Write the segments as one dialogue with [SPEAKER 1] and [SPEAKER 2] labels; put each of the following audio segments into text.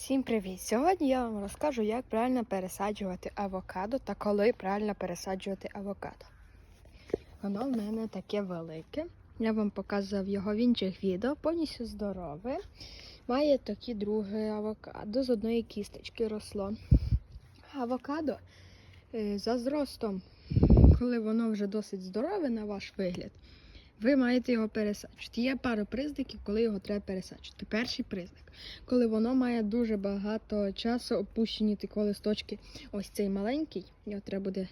[SPEAKER 1] Всім привіт! Сьогодні я вам розкажу, як правильно пересаджувати авокадо та коли правильно пересаджувати авокадо. Воно в мене таке велике. Я вам показував його в інших відео, повністю здорове. Має такі друге авокадо з одної кісточки росло. Авокадо е, за зростом, коли воно вже досить здорове на ваш вигляд, ви маєте його пересаджувати. Є пару признаків, коли його треба пересаджувати. Перший признак коли воно має дуже багато часу опущені такі листочки. Ось цей маленький, його треба буде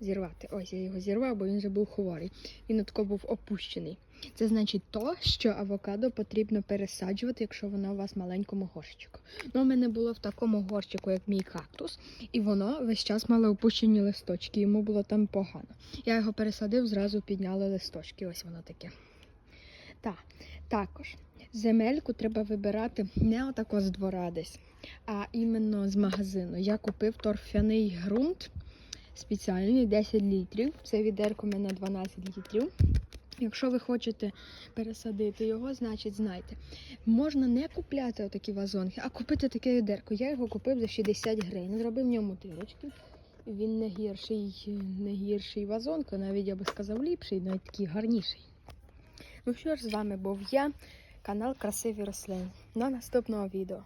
[SPEAKER 1] зірвати. Ось я його зірвав, бо він вже був хворий. Він отако був опущений. Це значить то, що авокадо потрібно пересаджувати, якщо воно у вас в маленькому горщику. Ну, у мене було в такому горщику, як мій кактус, і воно весь час мало опущені листочки. Йому було там погано. Я його пересадив, зразу підняли листочки. Ось воно таке. Так, також земельку треба вибирати не отако з двора десь, а іменно з магазину. Я купив торфяний ґрунт спеціальний 10 літрів. Це відерко в мене 12 літрів. Якщо ви хочете пересадити його, значить знайте, можна не купляти отакі вазонки, а купити таке відерко. Я його купив за 60 гривень. Зробив в ньому дирочки. Він не гірший, не гірший вазонка, навіть я би сказав ліпший, навіть такий гарніший. Ну що ж, з вами був я, канал Красиві рослини. До наступного відео.